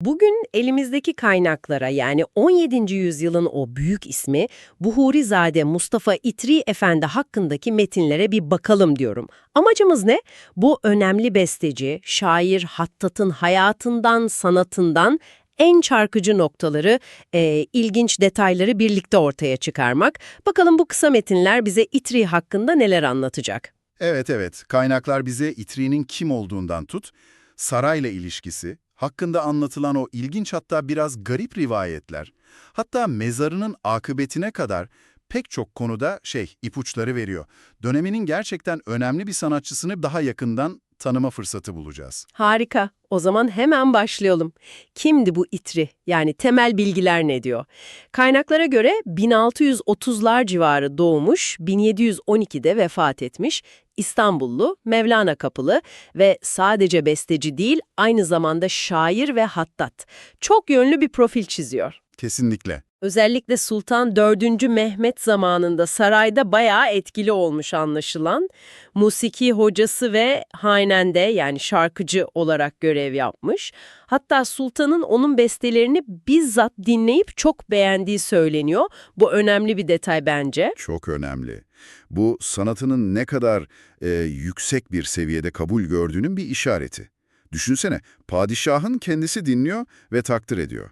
Bugün elimizdeki kaynaklara yani 17. yüzyılın o büyük ismi Buhurizade Mustafa İtri Efendi hakkındaki metinlere bir bakalım diyorum. Amacımız ne? Bu önemli besteci, şair Hattat'ın hayatından, sanatından en çarpıcı noktaları, e, ilginç detayları birlikte ortaya çıkarmak. Bakalım bu kısa metinler bize İtri hakkında neler anlatacak? Evet evet, kaynaklar bize İtri'nin kim olduğundan tut, sarayla ilişkisi, hakkında anlatılan o ilginç hatta biraz garip rivayetler, hatta mezarının akıbetine kadar pek çok konuda şey ipuçları veriyor. Döneminin gerçekten önemli bir sanatçısını daha yakından tanıma fırsatı bulacağız. Harika. O zaman hemen başlayalım. Kimdi bu İtri? Yani temel bilgiler ne diyor? Kaynaklara göre 1630'lar civarı doğmuş, 1712'de vefat etmiş, İstanbullu, Mevlana Kapılı ve sadece besteci değil, aynı zamanda şair ve hattat. Çok yönlü bir profil çiziyor. Kesinlikle. Özellikle Sultan 4. Mehmet zamanında sarayda bayağı etkili olmuş anlaşılan. Musiki hocası ve hanende yani şarkıcı olarak görev yapmış. Hatta sultanın onun bestelerini bizzat dinleyip çok beğendiği söyleniyor. Bu önemli bir detay bence. Çok önemli. Bu sanatının ne kadar e, yüksek bir seviyede kabul gördüğünün bir işareti. Düşünsene, padişahın kendisi dinliyor ve takdir ediyor.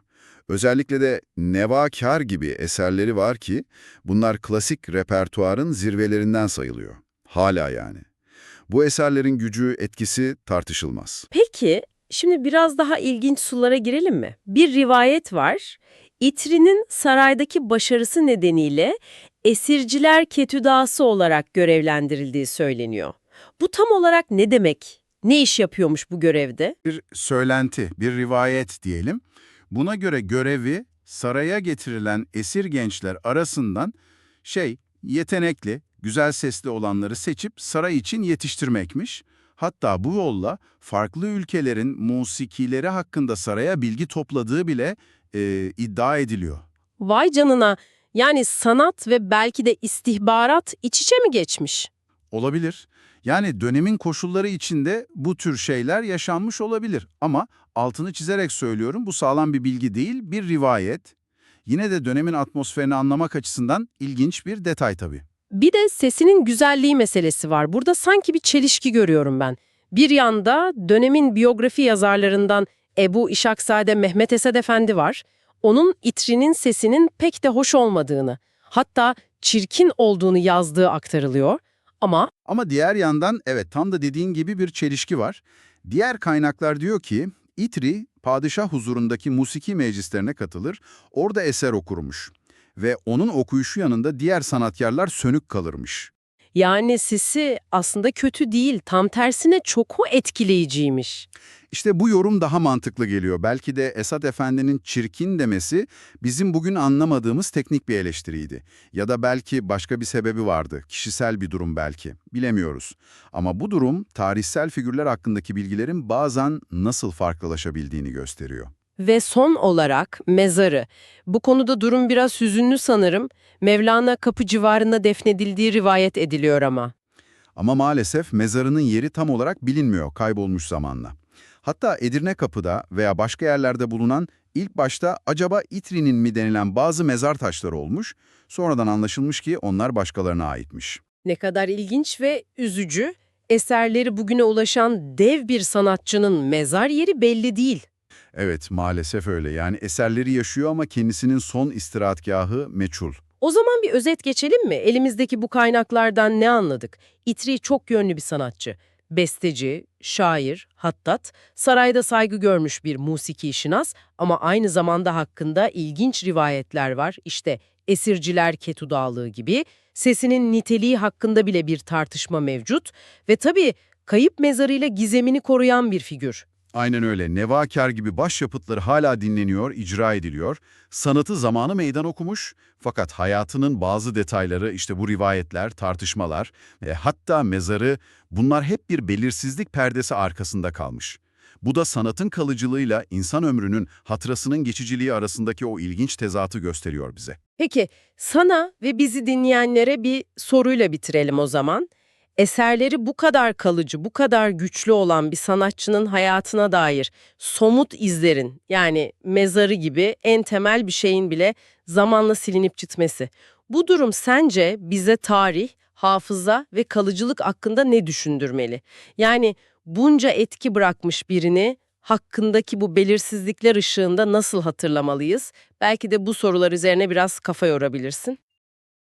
Özellikle de Nevakar gibi eserleri var ki bunlar klasik repertuarın zirvelerinden sayılıyor. Hala yani. Bu eserlerin gücü, etkisi tartışılmaz. Peki, şimdi biraz daha ilginç sulara girelim mi? Bir rivayet var. İtri'nin saraydaki başarısı nedeniyle esirciler ketüdası olarak görevlendirildiği söyleniyor. Bu tam olarak ne demek? Ne iş yapıyormuş bu görevde? Bir söylenti, bir rivayet diyelim. Buna göre görevi saraya getirilen esir gençler arasından şey, yetenekli, güzel sesli olanları seçip saray için yetiştirmekmiş. Hatta bu yolla farklı ülkelerin musikileri hakkında saraya bilgi topladığı bile e, iddia ediliyor. Vay canına, yani sanat ve belki de istihbarat iç içe mi geçmiş? Olabilir. Yani dönemin koşulları içinde bu tür şeyler yaşanmış olabilir. Ama altını çizerek söylüyorum bu sağlam bir bilgi değil, bir rivayet. Yine de dönemin atmosferini anlamak açısından ilginç bir detay tabii. Bir de sesinin güzelliği meselesi var. Burada sanki bir çelişki görüyorum ben. Bir yanda dönemin biyografi yazarlarından Ebu İşaksade Mehmet Esed Efendi var. Onun İtri'nin sesinin pek de hoş olmadığını, hatta çirkin olduğunu yazdığı aktarılıyor. Ama Ama diğer yandan evet tam da dediğin gibi bir çelişki var. Diğer kaynaklar diyor ki İtri padişah huzurundaki musiki meclislerine katılır, orada eser okurmuş. Ve onun okuyuşu yanında diğer sanatkarlar sönük kalırmış. Yani sesi aslında kötü değil, tam tersine çok etkileyiciymiş. İşte bu yorum daha mantıklı geliyor. Belki de Esat Efendi'nin çirkin demesi bizim bugün anlamadığımız teknik bir eleştiriydi. Ya da belki başka bir sebebi vardı. Kişisel bir durum belki. Bilemiyoruz. Ama bu durum tarihsel figürler hakkındaki bilgilerin bazen nasıl farklılaşabildiğini gösteriyor. Ve son olarak mezarı. Bu konuda durum biraz hüzünlü sanırım. Mevlana kapı civarında defnedildiği rivayet ediliyor ama. Ama maalesef mezarının yeri tam olarak bilinmiyor, kaybolmuş zamanla. Hatta Edirne Kapı'da veya başka yerlerde bulunan ilk başta acaba İtri'nin mi denilen bazı mezar taşları olmuş, sonradan anlaşılmış ki onlar başkalarına aitmiş. Ne kadar ilginç ve üzücü. Eserleri bugüne ulaşan dev bir sanatçının mezar yeri belli değil. Evet, maalesef öyle. Yani eserleri yaşıyor ama kendisinin son istirahatgahı meçhul. O zaman bir özet geçelim mi? Elimizdeki bu kaynaklardan ne anladık? İtri çok yönlü bir sanatçı. Besteci, şair, hattat, sarayda saygı görmüş bir musiki şinas ama aynı zamanda hakkında ilginç rivayetler var. İşte esirciler ketudağlığı gibi, sesinin niteliği hakkında bile bir tartışma mevcut ve tabii kayıp mezarıyla gizemini koruyan bir figür. Aynen öyle. Nevakar gibi başyapıtları hala dinleniyor, icra ediliyor. Sanatı zamanı meydan okumuş fakat hayatının bazı detayları işte bu rivayetler, tartışmalar ve hatta mezarı bunlar hep bir belirsizlik perdesi arkasında kalmış. Bu da sanatın kalıcılığıyla insan ömrünün hatırasının geçiciliği arasındaki o ilginç tezatı gösteriyor bize. Peki sana ve bizi dinleyenlere bir soruyla bitirelim o zaman. Eserleri bu kadar kalıcı, bu kadar güçlü olan bir sanatçının hayatına dair somut izlerin, yani mezarı gibi en temel bir şeyin bile zamanla silinip gitmesi. Bu durum sence bize tarih, hafıza ve kalıcılık hakkında ne düşündürmeli? Yani bunca etki bırakmış birini hakkındaki bu belirsizlikler ışığında nasıl hatırlamalıyız? Belki de bu sorular üzerine biraz kafa yorabilirsin.